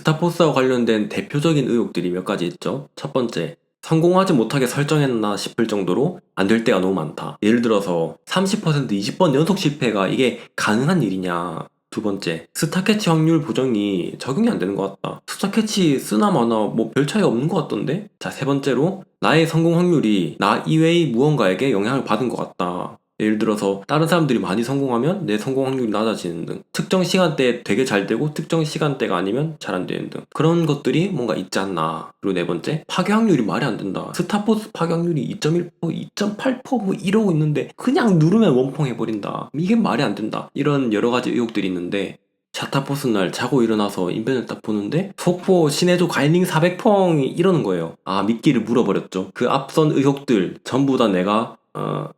스타포스와 관련된 대표적인 의혹들이 몇 가지 있죠. 첫 번째, 성공하지 못하게 설정했나 싶을 정도로 안 될 때가 너무 많다. 예를 들어서 30% 20번 연속 실패가 이게 가능한 일이냐. 두 번째, 스타 캐치 확률 보정이 적용이 안 되는 것 같다. 스타 캐치 쓰나 마나 뭐 별 차이 없는 것 같던데? 자, 세 번째로, 나의 성공 확률이 나 이외의 무언가에게 영향을 받은 것 같다. 예를 들어서 다른 사람들이 많이 성공하면 내 성공 확률이 낮아지는 등 특정 시간대에 되게 잘 되고 특정 시간대가 아니면 잘 안 되는 등 그런 것들이 뭔가 있지 않나. 그리고 네 번째 파괴 확률이 말이 안 된다. 스타포스 파괴 확률이 2.1% 2.8%뭐 이러고 있는데 그냥 누르면 원펑 해버린다. 이게 말이 안 된다. 이런 여러 가지 의혹들이 있는데 샤타포스 날 자고 일어나서 인벤을 딱 보는데 속보 신해조 가이닝 400펑이 이러는 거예요. 아 미끼를 물어버렸죠. 그 앞선 의혹들 전부 다 내가 어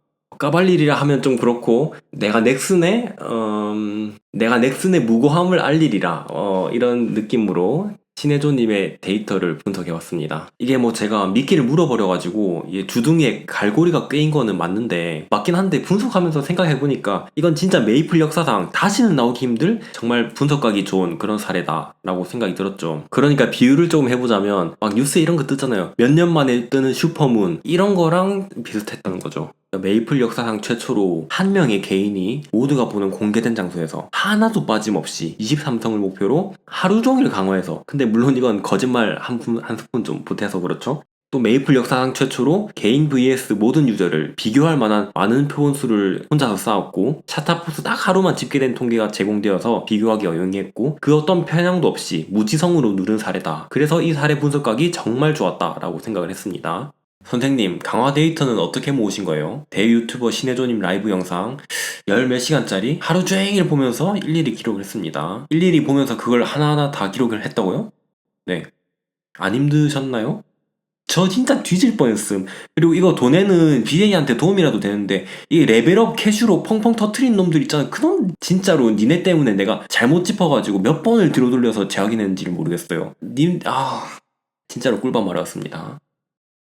까발릴이라 하면 좀 그렇고 내가 넥슨의 음, 내가 넥슨의 무고함을 알리리라 어, 이런 느낌으로 신혜조님의 데이터를 분석해봤습니다. 이게 뭐 제가 미끼를 물어버려가지고 주둥이에 갈고리가 꿰인 거는 맞는데 맞긴 한데 분석하면서 생각해보니까 이건 진짜 메이플 역사상 다시는 나오기 힘들 정말 분석하기 좋은 그런 사례다라고 생각이 들었죠. 그러니까 비유를 조금 해보자면 막 뉴스에 이런 거 뜨잖아요. 몇 년 만에 뜨는 슈퍼문 이런 거랑 비슷했다는 거죠. 메이플 역사상 최초로 한 명의 개인이 모두가 보는 공개된 장소에서 하나도 빠짐없이 23성을 목표로 하루 종일 강화해서 근데 물론 이건 거짓말 한, 푼- 한 스푼 좀 보태서 그렇죠. 또 메이플 역사상 최초로 개인 vs 모든 유저를 비교할 만한 많은 표본수를 혼자서 쌓았고 샤타포스 딱 하루만 집계된 통계가 제공되어서 비교하기 어용했고 그 어떤 편향도 없이 무지성으로 누른 사례다. 그래서 이 사례 분석각이 정말 좋았다 라고 생각을 했습니다. 선생님, 강화 데이터는 어떻게 모으신 거예요? 대 유튜버 신혜조님 라이브 영상 열 몇 시간짜리 하루 종일 보면서 일일이 기록을 했습니다. 일일이 보면서 그걸 하나하나 다 기록을 했다고요? 네. 안 힘드셨나요? 저 진짜 뒤질 뻔했음. 그리고 이거 돈에는 BJ한테 도움이라도 되는데 이 레벨업 캐슈로 펑펑 터트린 놈들 있잖아. 그놈 진짜로 니네 때문에 내가 잘못 짚어가지고 몇 번을 뒤로 돌려서 재확인했는지를 모르겠어요. 님, 아 진짜로 꿀밤 말았습니다.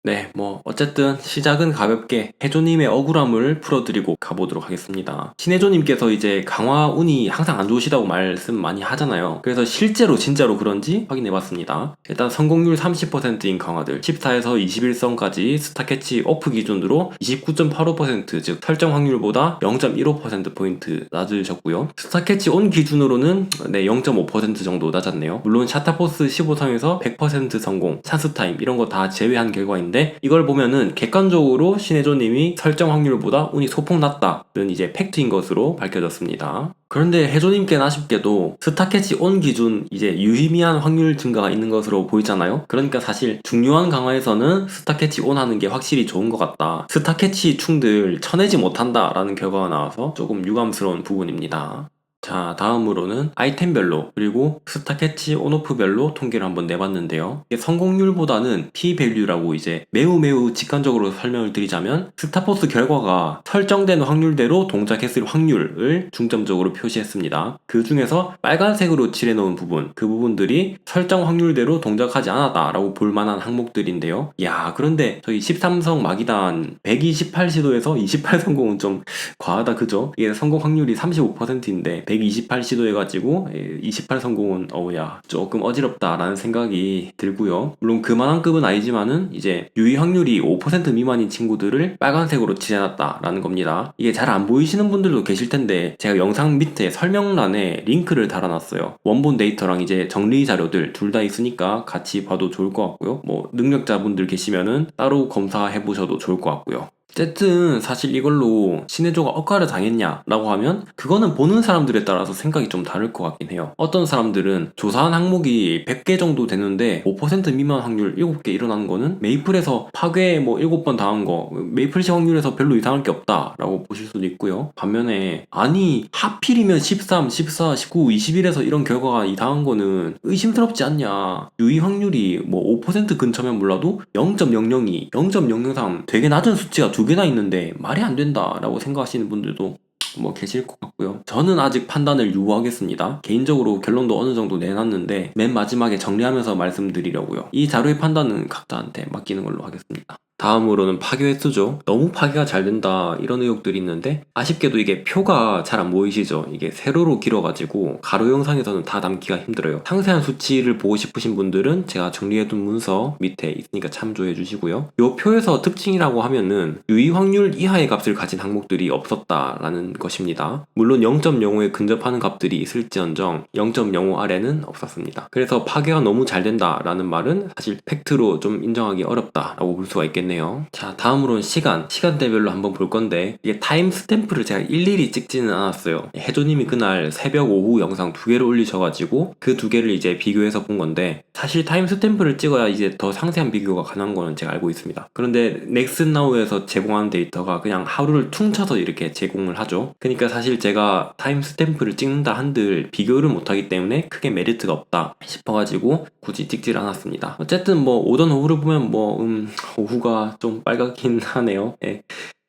네, 뭐 어쨌든 시작은 가볍게 해조님의 억울함을 풀어드리고 가보도록 하겠습니다. 신해조님께서 이제 강화 운이 항상 안 좋으시다고 말씀 많이 하잖아요. 그래서 실제로 진짜로 그런지 확인해봤습니다. 일단 성공률 30%인 강화들 14에서 21성까지 스타캐치 오프 기준으로 29.85%, 즉 설정 확률보다 0.15%포인트 낮으셨고요. 스타캐치 온 기준으로는 네, 0.5% 정도 낮았네요. 물론 샤타포스 15성에서 100% 성공, 찬스 타임 이런 거 다 제외한 결과인 데 이걸 보면은 객관적으로 신혜조님이 설정 확률보다 운이 소폭 낮다는 이제 팩트인 것으로 밝혀졌습니다. 그런데 해조님께는 아쉽게도 스타캐치 온 기준 이제 유의미한 확률 증가가 있는 것으로 보이잖아요. 그러니까 사실 중요한 강화에서는 스타캐치 온 하는 게 확실히 좋은 것 같다. 스타캐치 충들 쳐내지 못한다라는 결과가 나와서 조금 유감스러운 부분입니다. 자, 다음으로는 아이템별로 그리고 스타 캐치 온오프별로 통계를 한번 내봤는데요. 성공률보다는 p-value라고 이제 매우 매우 직관적으로 설명을 드리자면 스타포스 결과가 설정된 확률대로 동작했을 확률을 중점적으로 표시했습니다. 그 중에서 빨간색으로 칠해놓은 부분, 그 부분들이 설정 확률대로 동작하지 않았다 라고 볼 만한 항목들인데요. 야, 그런데 저희 13성 마기단 128시도에서 28 성공은 좀 과하다 그죠? 이게 성공 확률이 35%인데 128 시도해가지고 28 성공은 어우야 조금 어지럽다라는 생각이 들고요. 물론 그만한 급은 아니지만은 이제 유의 확률이 5% 미만인 친구들을 빨간색으로 칠해놨다라는 겁니다. 이게 잘 안 보이시는 분들도 계실 텐데 제가 영상 밑에 설명란에 링크를 달아놨어요. 원본 데이터랑 이제 정리 자료들 둘 다 있으니까 같이 봐도 좋을 것 같고요. 뭐 능력자분들 계시면은 따로 검사해 보셔도 좋을 것 같고요. 어쨌든 사실 이걸로 신해조가 억가를 당했냐라고 하면 그거는 보는 사람들에 따라서 생각이 좀 다를 것 같긴 해요. 어떤 사람들은 조사한 항목이 100개 정도 되는데 5% 미만 확률 7개 일어나는 거는 메이플에서 파괴 뭐 7번 당한 거 메이플식 확률에서 별로 이상할 게 없다라고 보실 수도 있고요. 반면에 아니 하필이면 13, 14, 19, 21에서 이런 결과가 이상한 거는 의심스럽지 않냐. 유의 확률이 뭐 5% 근처면 몰라도 0.002, 0.003 되게 낮은 수치가 두 개나 있는데 말이 안 된다라고 생각하시는 분들도 뭐 계실 것 같고요. 저는 아직 판단을 유보하겠습니다. 개인적으로 결론도 어느 정도 내놨는데 맨 마지막에 정리하면서 말씀드리려고요. 이 자료의 판단은 각자한테 맡기는 걸로 하겠습니다. 다음으로는 파괴 횟수죠. 너무 파괴가 잘 된다 이런 의혹들이 있는데 아쉽게도 이게 표가 잘 안 보이시죠? 이게 세로로 길어가지고 가로 영상에서는 다 담기가 힘들어요. 상세한 수치를 보고 싶으신 분들은 제가 정리해둔 문서 밑에 있으니까 참조해 주시고요. 이 표에서 특징이라고 하면은 유의 확률 이하의 값을 가진 항목들이 없었다라는 것입니다. 물론 0.05에 근접하는 값들이 있을지언정 0.05 아래는 없었습니다. 그래서 파괴가 너무 잘 된다라는 말은 사실 팩트로 좀 인정하기 어렵다라고 볼 수가 있겠네요. 자, 다음으로는 시간. 시간대별로 한번 볼 건데 이게 타임 스탬프를 제가 일일이 찍지는 않았어요. 해조님이 그날 새벽 오후 영상 두 개를 올리셔가지고 그 두 개를 이제 비교해서 본 건데 사실 타임 스탬프를 찍어야 이제 더 상세한 비교가 가능한 거는 제가 알고 있습니다. 그런데 넥슨나우에서 제공하는 데이터가 그냥 하루를 퉁쳐서 이렇게 제공을 하죠. 그러니까 사실 제가 타임 스탬프를 찍는다 한들 비교를 못하기 때문에 크게 메리트가 없다 싶어가지고 굳이 찍질 않았습니다. 어쨌든 뭐 오전 오후를 보면 뭐 음, 오후가 좀 빨갛긴 하네요. 예.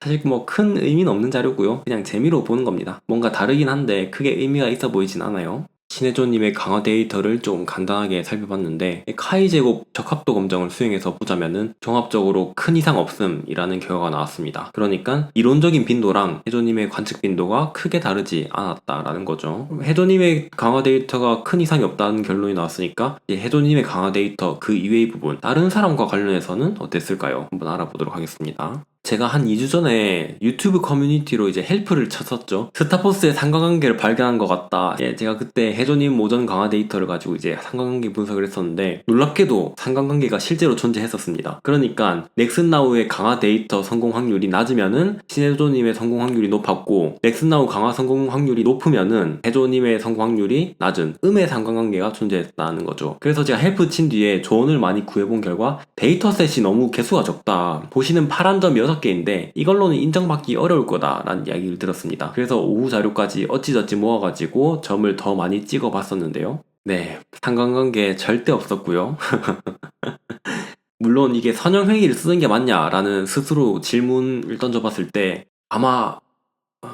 사실 뭐 큰 의미는 없는 자료고요. 그냥 재미로 보는 겁니다. 뭔가 다르긴 한데 크게 의미가 있어 보이진 않아요. 신혜조님의 강화 데이터를 좀 간단하게 살펴봤는데 카이 제곱 적합도 검정을 수행해서 보자면은 종합적으로 큰 이상 없음이라는 결과가 나왔습니다. 그러니까 이론적인 빈도랑 혜조님의 관측 빈도가 크게 다르지 않았다라는 거죠. 혜조님의 강화 데이터가 큰 이상이 없다는 결론이 나왔으니까 이제 혜조님의 강화 데이터 그 이외의 부분 다른 사람과 관련해서는 어땠을까요? 한번 알아보도록 하겠습니다. 제가 한 2주 전에 유튜브 커뮤니티로 이제 헬프를 쳤었죠. 스타포스의 상관관계를 발견한 것 같다. 예, 제가 그때 해조님 오전 강화 데이터를 가지고 이제 상관관계 분석을 했었는데 놀랍게도 상관관계가 실제로 존재했었습니다. 그러니까 넥슨나우의 강화 데이터 성공 확률이 낮으면은 신해조님의 성공 확률이 높았고 넥슨나우 강화 성공 확률이 높으면은 해조님의 성공 확률이 낮은 음의 상관관계가 존재했다는 거죠. 그래서 제가 헬프 친 뒤에 조언을 많이 구해본 결과 데이터셋이 너무 개수가 적다. 보시는 파란 점 6 개인데 이걸로는 인정받기 어려울 거다라는 이야기를 들었습니다. 그래서 오후 자료까지 어찌저찌 모아가지고 점을 더 많이 찍어 봤었는데요. 네, 상관관계 절대 없었고요. 물론 이게 선형회의를 쓰는 게 맞냐라는 스스로 질문을 던져봤을 때 아마 어,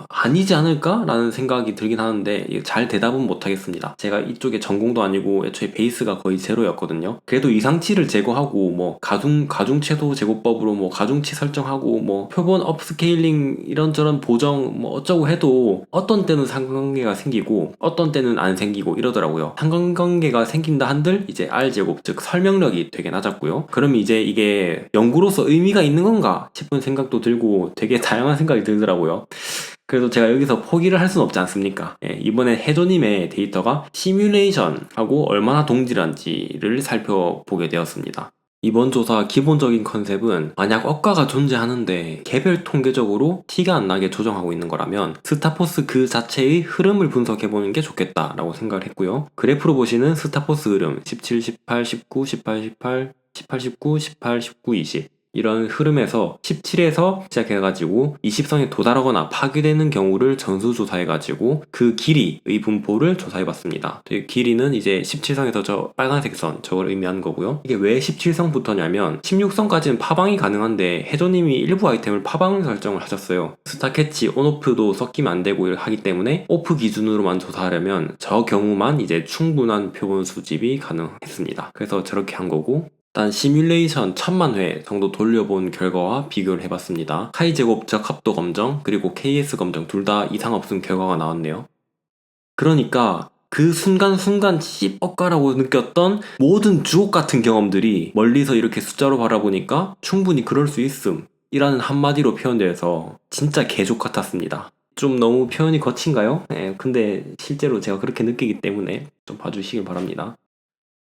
아니지 않을까라는 생각이 들긴 하는데 잘 대답은 못하겠습니다. 제가 이쪽에 전공도 아니고 애초에 베이스가 거의 제로였거든요. 그래도 이상치를 제거하고 뭐 가중 가중채도 제고법으로 뭐 가중치 설정하고 뭐 표본 업스케일링 이런저런 보정 뭐 어쩌고 해도 어떤 때는 상관관계가 생기고 어떤 때는 안 생기고 이러더라고요. 상관관계가 생긴다 한들 이제 R 제곱 즉 설명력이 되게 낮았고요. 그럼 이제 이게 연구로서 의미가 있는 건가 싶은 생각도 들고 되게 다양한 생각이 들더라고요. 그래도 제가 여기서 포기를 할 수는 없지 않습니까? 예, 이번에 해조님의 데이터가 시뮬레이션하고 얼마나 동질한지를 살펴보게 되었습니다. 이번 조사 기본적인 컨셉은 만약 억가가 존재하는데 개별 통계적으로 티가 안 나게 조정하고 있는 거라면 스타포스 그 자체의 흐름을 분석해보는 게 좋겠다라고 생각을 했고요. 그래프로 보시는 스타포스 흐름 17, 18, 19, 18, 18, 18, 19, 18, 19, 20 이런 흐름에서 17에서 시작해가지고 20성에 도달하거나 파괴되는 경우를 전수조사해가지고 그 길이의 분포를 조사해봤습니다. 그 길이는 이제 17성에서 저 빨간색 선 저걸 의미하는 거고요. 이게 왜 17성부터냐면 16성까지는 파방이 가능한데 해조님이 일부 아이템을 파방 설정을 하셨어요. 스타캐치, 온오프도 섞이면 안 되고 하기 때문에 오프 기준으로만 조사하려면 저 경우만 이제 충분한 표본 수집이 가능했습니다. 그래서 저렇게 한 거고 일단 시뮬레이션 천만 회 정도 돌려본 결과와 비교를 해봤습니다. 카이 제곱적 합도 검정 그리고 KS 검정 둘 다 이상 없음 결과가 나왔네요. 그러니까 그 순간순간 씹어까라고 느꼈던 모든 주옥 같은 경험들이 멀리서 이렇게 숫자로 바라보니까 충분히 그럴 수 있음 이라는 한마디로 표현돼서 진짜 개족 같았습니다. 좀 너무 표현이 거친가요? 네, 근데 실제로 제가 그렇게 느끼기 때문에 좀 봐주시길 바랍니다.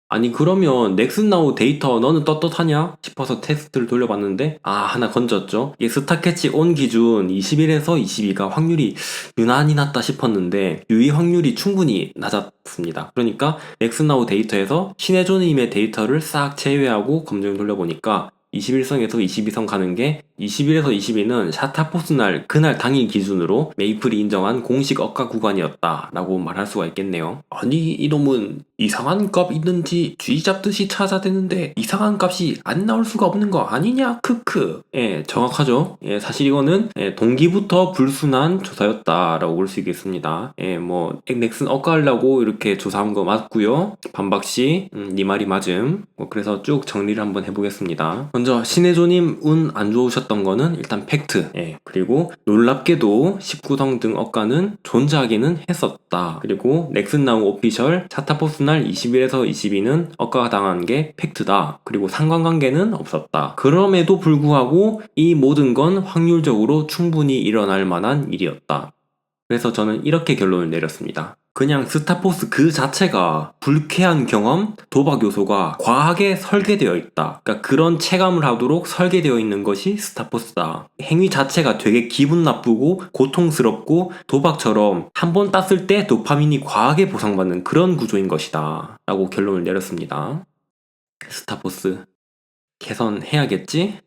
아니 그러면 넥슨 나우 데이터 너는 떳떳하냐? 싶어서 테스트를 돌려봤는데 아 하나 건졌죠. 이게 스타캐치 온 기준 21에서 22가 확률이 유난히 낮다 싶었는데 유의 확률이 충분히 낮았습니다. 그러니까 넥슨 나우 데이터에서 신혜조님의 데이터를 싹 제외하고 검증을 돌려보니까 21성에서 22성 가는 게 21에서 22는 샤타포스 날 그날 당일 기준으로 메이플이 인정한 공식 억가 구간이었다라고 말할 수가 있겠네요. 아니 이놈은 이상한 값 있는지 쥐 잡듯이 찾아대는데 이상한 값이 안 나올 수가 없는 거 아니냐 크크. 예 정확하죠. 예 사실 이거는 예, 동기부터 불순한 조사였다라고 볼 수 있겠습니다. 예뭐 넥슨 억가하려고 이렇게 조사한 거 맞고요. 반박시 음, 네 말이 맞음. 뭐 그래서 쭉 정리를 한번 해보겠습니다. 먼저 신혜조님 운 안 좋으 셨던 거는 일단 팩트. 예. 그리고 놀랍게도 19성 등 억가는 존재하기는 했었다. 그리고 넥슨 나우 오피셜 차타 포스 날 21에서 22는 억가가 당한 게 팩트다. 그리고 상관관계는 없었다. 그럼에도 불구하고 이 모든 건 확률적으로 충분히 일어날 만한 일이었다. 그래서 저는 이렇게 결론을 내렸습니다. 그냥 스타포스 그 자체가 불쾌한 경험, 도박 요소가 과하게 설계되어 있다. 그러니까 그런 체감을 하도록 설계되어 있는 것이 스타포스다. 행위 자체가 되게 기분 나쁘고 고통스럽고 도박처럼 한 번 땄을 때 도파민이 과하게 보상받는 그런 구조인 것이다. 라고 결론을 내렸습니다. 스타포스 개선해야겠지?